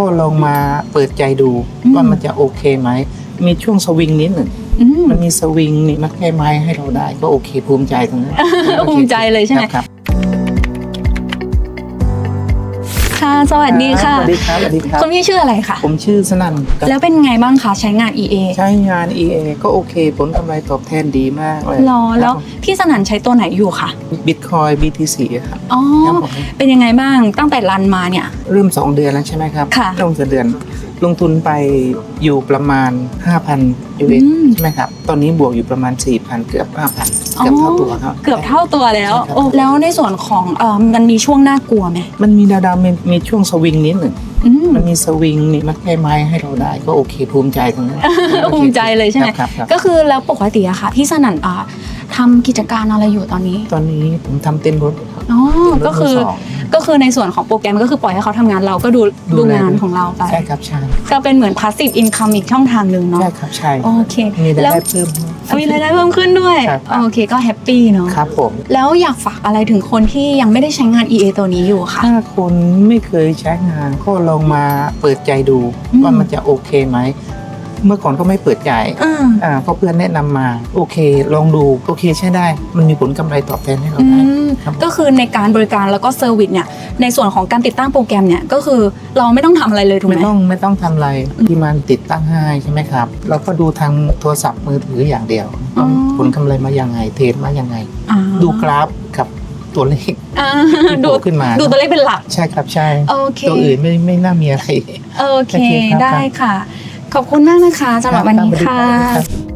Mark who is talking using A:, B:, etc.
A: ก็ลองมาเปิดใจดู
B: อืม
A: ว่ามันจะโอเคไหม มีช่วงสวิงนิดหนึ่ง
B: อืม
A: มันมีสวิงนี่มันแค่ไม้ให้เราได้ก็โอเคภูมิใจตรงนั้น
B: ภูมิใจเลยใช่ไหม สวัสดีค่ะ
A: สวัสดีครับ สวัสดีครับ
B: คุณพี่ชื่ออะไรคะ
A: ผมชื่อสนั่นครับ
B: แล้วเป็นไงบ้างคะใช้งาน EA
A: ใช้งาน EA ก็โอเค ผลกำไรตอบแทนดีมากเลย
B: รอแล้วพี่สนั่นใช้ตัวไหนอยู่คะ
A: บิตคอย BTC ครับ
B: อ๋อ
A: ครับผม
B: เป็นยังไงบ้างตั้งแต่รันมาเนี่ย
A: เริ่ม 2 เดือนแล้วใช่ไหมครับ
B: ค่ะ
A: เริ่มสองเดือน ลงทุนไปอยู่ประมาณ 5,000 US
B: อืม
A: ใช่ไหมครับ ตอนนี้บวกอยู่ประมาณ 4,000 เกือบ 5,000 เกือบเท่าตัวครับ
B: เกือบเท่าตัวแล้ว
A: ใช่ครับ
B: โอ้แล้วในส่วนของเออมันมีช่วงน่ากลัวไหม
A: มันมีดาวดาวๆมีมีช่วงสวิงนิดหนึ่ง
B: อืม
A: มันมีสวิงนี่มันแค่ไม้ให้เราได้ก็โอเคภูมิใจตรงนั้น
B: ภูมิใจเลยใช่ไหม
A: ครับครับ
B: ก็คือแล้วปกติอะค่ะพี่สนั่นอ่าทำกิจการอะไรอยู่ตอนนี้
A: ตอนนี้ผมทำเต้นรถครับ
B: อ๋อ
A: เต้นรถ
B: ก็คือ
A: มืสง
B: ก็คือในส่วนของโปรแกรมก็คือปล่อยให้เขาทำงานเราก็ดู
A: ดู
B: ดู
A: แล
B: งานของเราไป
A: ใช่ครับใช่
B: ก็เป็นเหมือน passive income อีกช่องทางหนึ่งเนาะ
A: ใช่ครับใช่
B: โอเค
A: มีราย
B: แล้ว
A: ได้เพิ่ม
B: มีรายได้เพิ่มขึ้นด้วย
A: ครับ
B: โอเคก็แฮปปี้เนาะ
A: ครับผม
B: แล้วอยากฝากอะไรถึงคนที่ยังไม่ได้ใช้งาน EA ตัวนี้อยู่ค่ะ
A: ถ้าคนไม่เคยใช้งานก็ลองมาเปิดใจดู
B: อืม
A: ว่ามันจะโอเคไหม เมื่อก่อนก็ไม่เปิดใจ
B: อ่า
A: อ่าก็เพื่อนแนะนำมา โอเค ลองดูโอเคใช้ได้ มันมีผลกำไรตอบแทนให้เรา
B: อื
A: ได้
B: ม
A: ครับ
B: ก็คือในการบริการแล้วก็เซอร์วิสเนี่ยในส่วนของการติดตั้งโปรแกรมเนี่ยก็คือเราไม่ต้องทำอะไรเลยถูกไห
A: ไม่
B: ม
A: ต้องไม่ต้องทำอะไรที่มันติดตั้งให้ใช่ไหมครับ เราก็ดูทางโทรศัพท์มือถืออย่างเดียว
B: อ๋อ
A: ผลกำไรมายังไงเทรดมายังไง
B: อ่า
A: ดูกราฟกับตัวเลข
B: อ่า
A: ที่
B: ดู
A: โผล่ขึ้นมา
B: ดูตัวเลขเป็นหลัก
A: ใช่ครับใช่
B: โอเค
A: ตัวอื่นไม่ไม่น่ามีอะไร
B: โอเค
A: โอเคครับ
B: ได้ค่ะ ขอบคุณมากนะคะสำหรับวันนี้ค่ะ